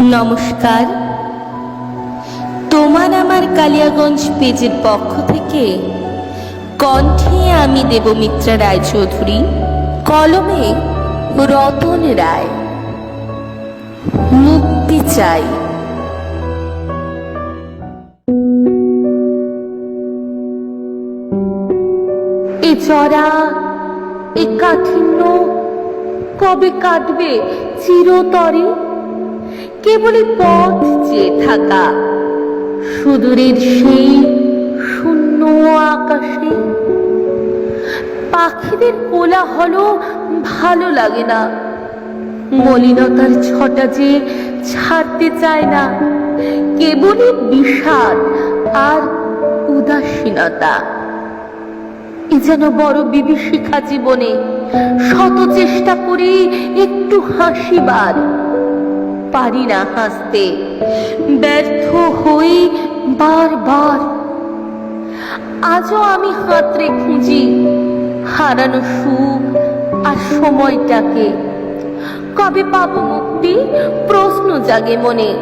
নমস্কার। তোমার আমার কালিয়াগঞ্জ পেজের পক্ষ থেকে কণ্ঠে আমি দেবমিত্রা রায়চৌধুরী, কলমে রতন রায়। মুক্তি চাই। এ চড়া এ কাঠিন্য, কবে কাটবে চিরতরে? কেবলই পথ চেয়ে থাকা। সুদূরের সেই শূন্য আকাশে পাখিদের কোলাহল ভালো লাগে না। মলিনতার ছটা যে ছাড়তে চায় না, কেবলই বিষাদ আর উদাসীনতা। এ যেন বড় বিভীষিকা জীবনে শত চেষ্টা করে একটু হাসিবার পারি না হাসতে। ব্যর্থ হই বারবার। আজও আমি হাতরে খুঁজি হারানো সুখ আর সময়টাকে। কবে পাবো মুক্তি? প্রশ্ন জাগে মনে।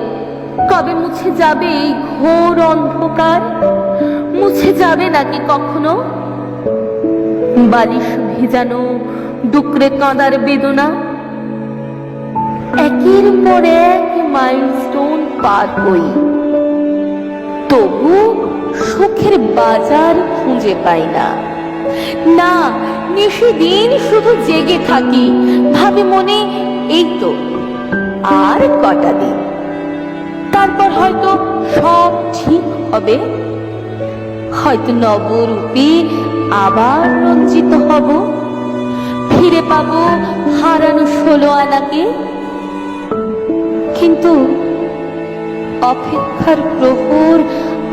কবে মুছে যাবে এই ঘোর অন্ধকার? মুছে যাবে নাকি কখনো? বালিশ ভেজানো, ডুকরে কাঁদার বেদনা। একের পর এক মাইলস্টোন পার হই। তবু সুখের বাজার খুঁজে পাই না। না নিশি দিন শুধু জেগে থাকি। ভাবে মনে, এই তো, আর কটা দিন। তারপর হয়তো সব ঠিক হবে। হয়তো নবরূপে আবার রঞ্জিত হব। ফিরে পাবো হারানো ষোলো আনাকে। কিন্তু অপেক্ষার প্রহর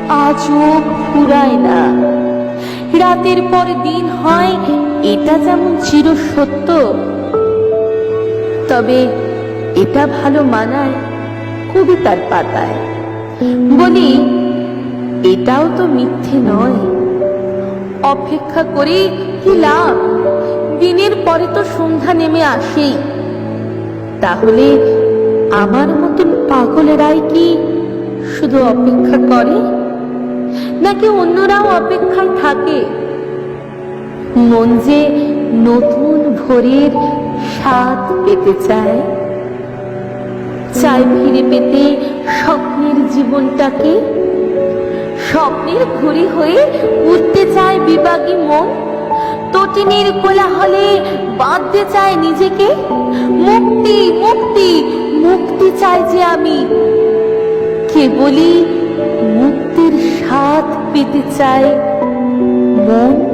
আজও ফুরায় না। রাতের পর দিন হয়, এটা যেমন চির সত্য, তবে এটা ভালো মানায় কবিতার পাতায়। বলি, এটাও তো মিথ্যে নয়। অপেক্ষা করে কি লাভ? দিনের পরে তো সন্ধ্যা নেমে আসেই। তাহলে আমার মতন পাগলেরাই কি শুধু অপেক্ষা করে? নাকি অন্যরাও অপেক্ষায় থাকে? মন যে নতুন ভোরের স্বাদ পেতে চায় চায় ফিরে পেতে স্বপ্নের জীবনটাকে? স্বপ্নের ঘুরি হয়ে উঠতে চায় বিবাগী মন? তটিনীর কোলাহলে বাঁধতে চায় নিজেকে? মুক্তি মুক্তি মুক্তি চাই যে আমি। কেবলই মুক্তির স্বাদ পেতে চাই মন